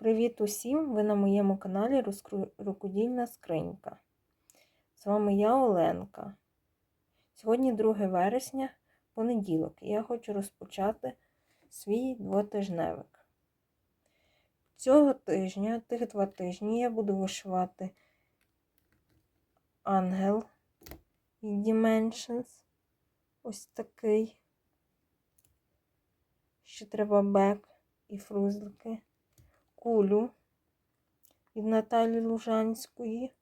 Привіт усім! Ви на моєму каналі Рукодільна скринька. З вами я Оленка. Сьогодні 2 вересня, понеділок, і я хочу розпочати свій двотижневик. Цього тижня, тих два тижні, я буду вишивати ангел від Dimensions. Ось такий. Ще треба бек і фрузлики кулю від Наталі Лужанської.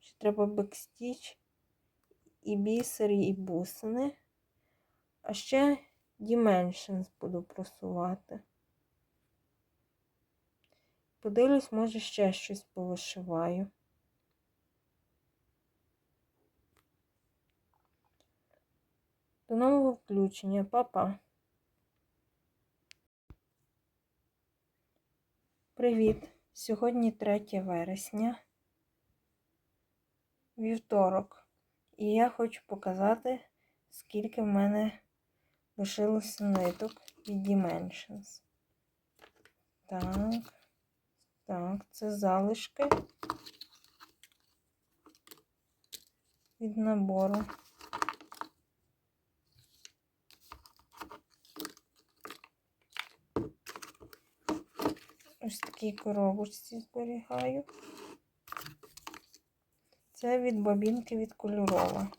Ще треба бекстіч, і бісер, і бусини. А ще Dimensions буду просувати. Подивлюсь, може ще щось повишиваю. До нового включення, Па-па! Привіт! Сьогодні 3 вересня, вівторок, і я хочу показати, скільки в мене лишилося ниток від Dimensions. Так, так, це залишки від набору. Ось такій коробочці зберігаю. Це від бабінки від кольорова.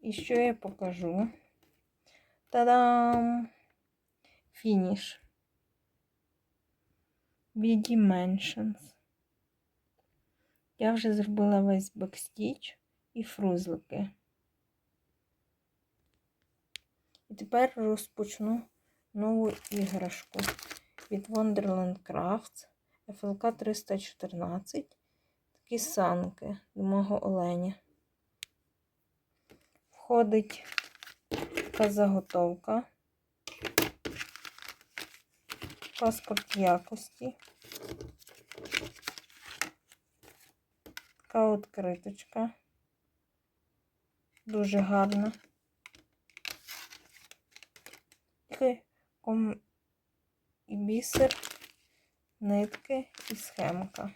І що я покажу? Та-дам! Фініш. Від Dimensions. Я вже зробила весь бекстіч і фрузлики. І тепер розпочну нову іграшку від Wonderland Crafts FLK 314. Такі санки до мого оленя. Входить така заготовка. паспорт якості. Така от криточка. Дуже гарна. Ком і бісер, нитки і схемка.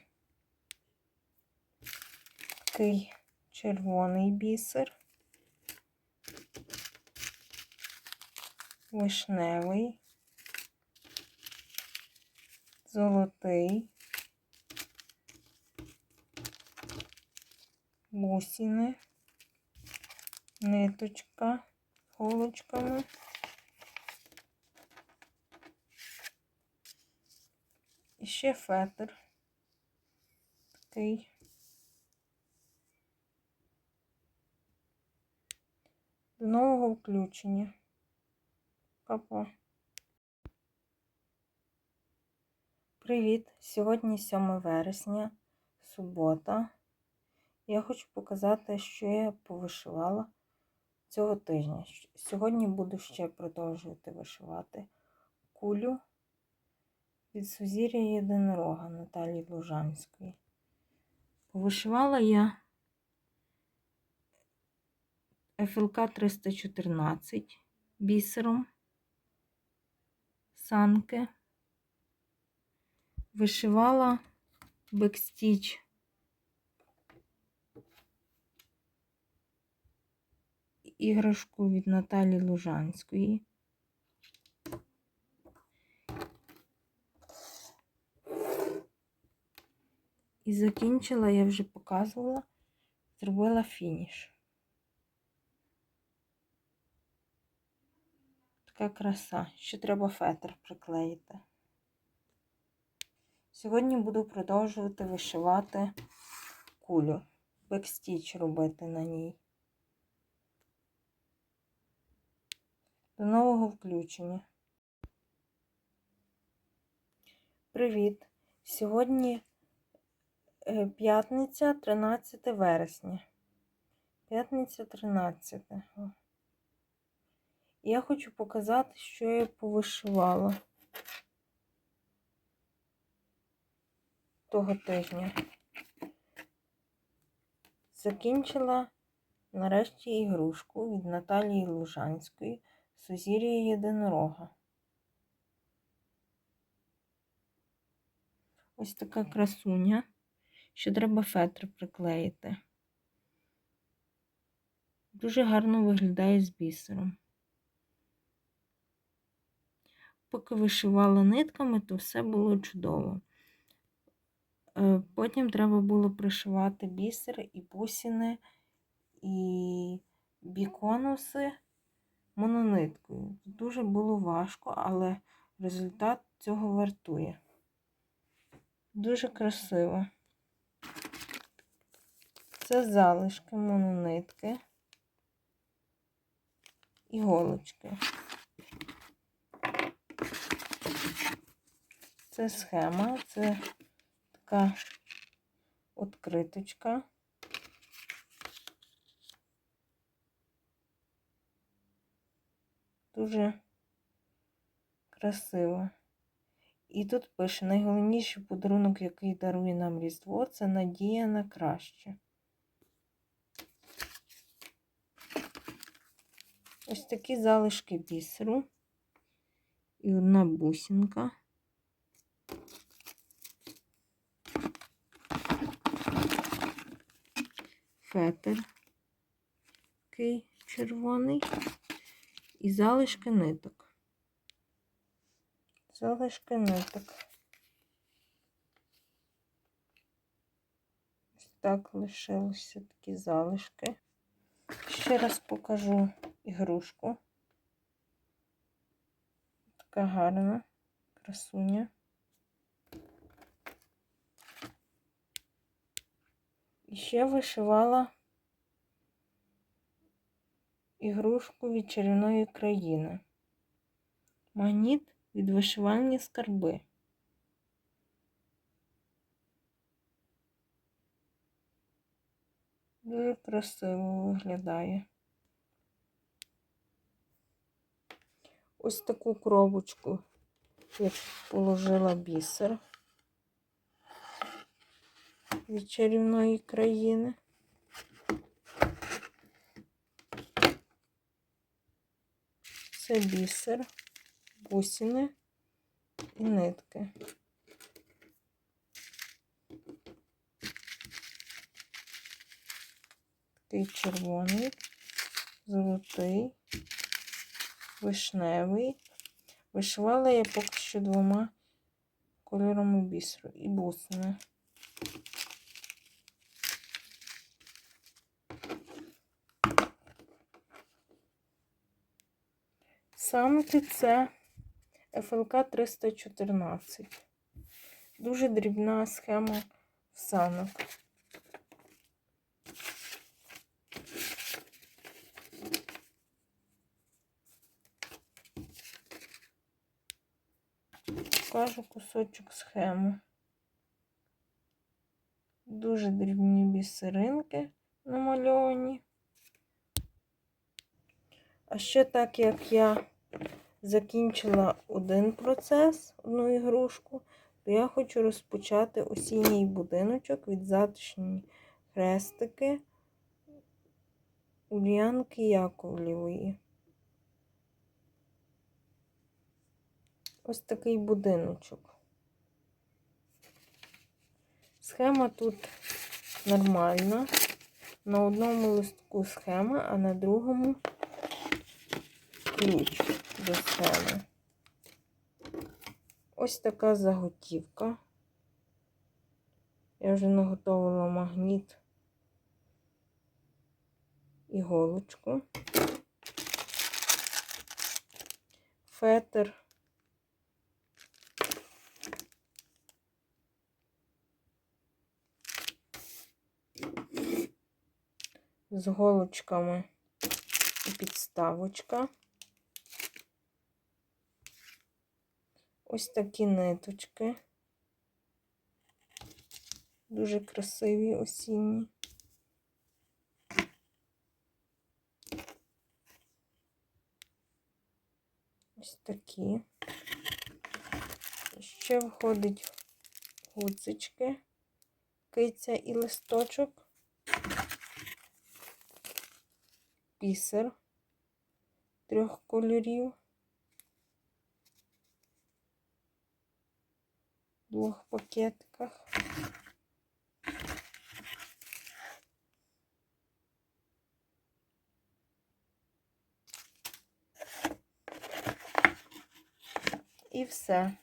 Такий червоний бісер, вишневий золотий, бусини, ниточка голочками. І ще фетр такий. До нового включення. Па-па. Привіт! Сьогодні 7 вересня, субота. Я хочу показати, що я повишивала цього тижня. Сьогодні буду ще продовжувати вишивати кулю від Сузір'я Єдинорога Наталії Лужанської. Повишивала я ФЛК 314 бісером, санки вишивала бекстіч. Іграшку від Наталі Лужанської. І закінчила, я вже показувала, зробила фініш. Така краса. Ще треба фетр приклеїти. Сьогодні буду продовжувати вишивати кулю, бекстіч робити на ній. До нового включення. Привіт! Сьогодні е, п'ятниця 13 вересня. П'ятниця 13. Я хочу показати, що я повишивала. того тижня. Закінчила нарешті ігрушку від Наталії Лужанської Сузір'я єдинорога. Ось така красуня, що треба фетр приклеїти. Дуже гарно виглядає з бісером. Поки вишивала нитками, то все було чудово. Е, Потім треба було пришивати бісер і бусини, і біконуси монониткою. Дуже було важко, але результат цього вартує. Дуже красиво. Це залишки мононитки, іголочки. Це схема, це така відкриточка. Дуже красиво. І тут пише: найголовніший подарунок, який дарує нам Різдво, це надія на краще. Ось такі залишки бісеру і одна бусинка. Фетр такий червоний і залишки ниток. Залишки ниток. Ось так лишилися такі залишки. Ще раз покажу ігрушку. Така гарна, красуня. І ще вишивала ігрушку від чарівної країни. Магніт від вишивальні скарби. Дуже красиво виглядає. Ось таку коробочку я положила бісер від чарівної країни. Це бісер, бусини і нитки. Такий червоний, золотий, вишневий. Вишивала я поки що двома кольорами бісеру і бусини. Самки це ФЛК 314. Дуже дрібна схема санок. Покажу кусочок схеми. Дуже дрібні бісеринки намальовані. А ще так як я закінчила один процес, одну ігрушку, то я хочу розпочати осінній будиночок від затишні хрестики Ульянки Яковлєвої. Ось такий будиночок. Схема тут нормальна. На одному листку схема, а на другому ключ до схеми. Ось така заготівка. Я вже наготовила магніт іголочку, фетр. З голочками і підставочка. Ось такі ниточки. Дуже красиві осінні. Ось такі. Ще входить гуцечки, киця і листочок, пісер трьох кольорів, двох пакетиках. І все.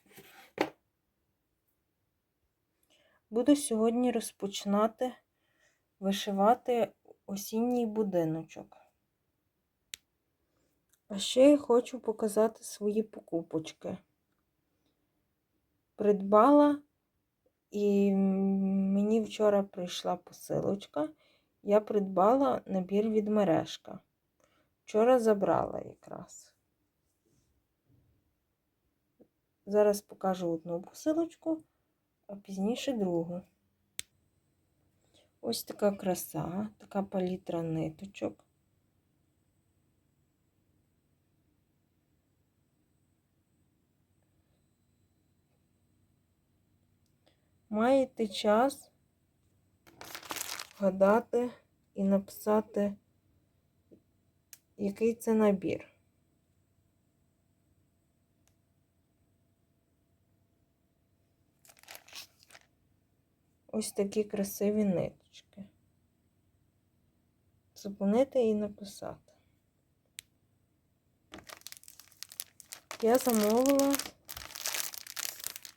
Буду сьогодні розпочинати вишивати осінній будиночок. А ще я хочу показати свої покупочки. Придбала, і мені вчора прийшла посилочка. Я придбала набір від мережка. Вчора забрала якраз. Зараз покажу одну посилочку, а пізніше другу. Ось така краса, така палітра ниточок. Маєте час вгадати і написати, який це набір. Ось такі красиві ниточки. Зупинити і написати. Я замовила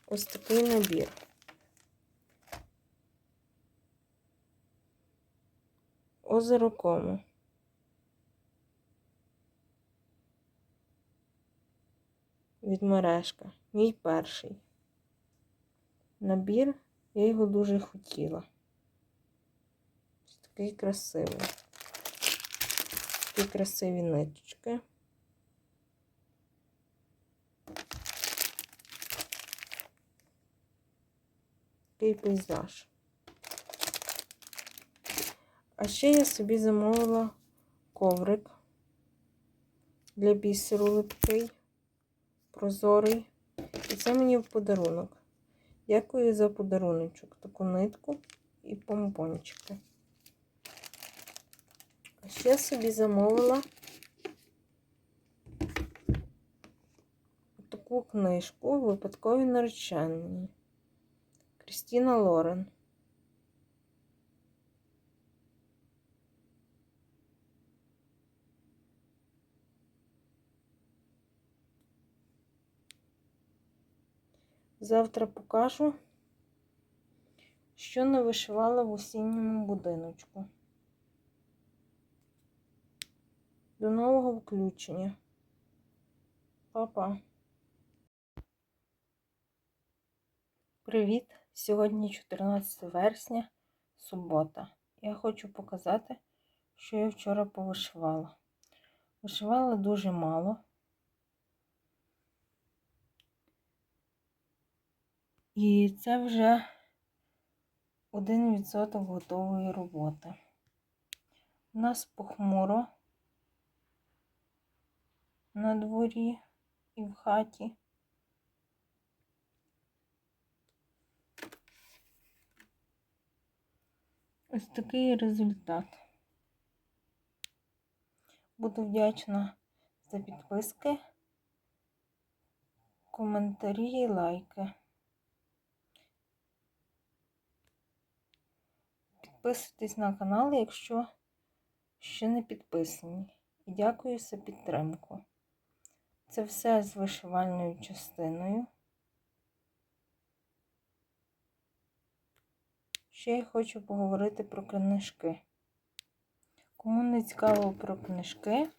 ось такий набір. Озеро Кому. Від мережка. Мій перший. Набір. Я його дуже хотіла. Такий красивий. Такі красиві ниточки. Такий пейзаж. А ще я собі замовила коврик для бісеру липкий, прозорий. І це мені в подарунок. Дякую за подаруночок, таку нитку і помпончики. А ще собі замовила таку книжку Випадкові наречені Крістіна Лорен. Завтра покажу, що не вишивала в осінньому будиночку. До нового включення. Па-па. Привіт! Сьогодні 14 вересня, субота. Я хочу показати, що я вчора повишивала. Вишивала дуже мало. І це вже 1% готової роботи. У нас похмуро на дворі і в хаті. Ось такий результат. Буду вдячна за підписки, коментарі і лайки. Підписуйтесь на канал, якщо ще не підписані. І дякую за підтримку. Це все з вишивальною частиною. Ще я хочу поговорити про книжки. Кому не цікаво про книжки,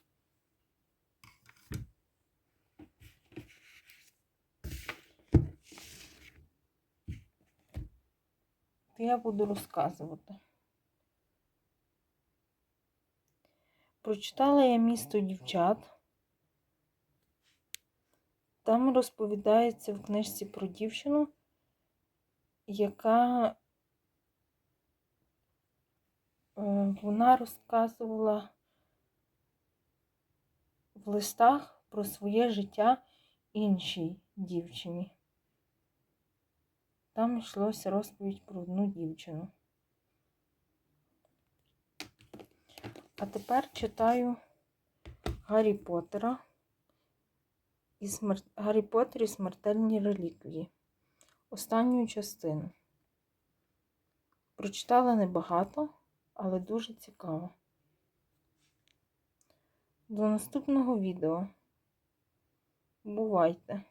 то я буду розказувати. Прочитала я місто дівчат. Там розповідається в книжці про дівчину, яка е, вона розказувала в листах про своє життя іншій дівчині. Там йшлося розповідь про одну дівчину. А тепер читаю Гаррі Поттера і смер... Гаррі Поттер і смертельні реліквії. Останню частину. Прочитала небагато, але дуже цікаво. До наступного відео. Бувайте!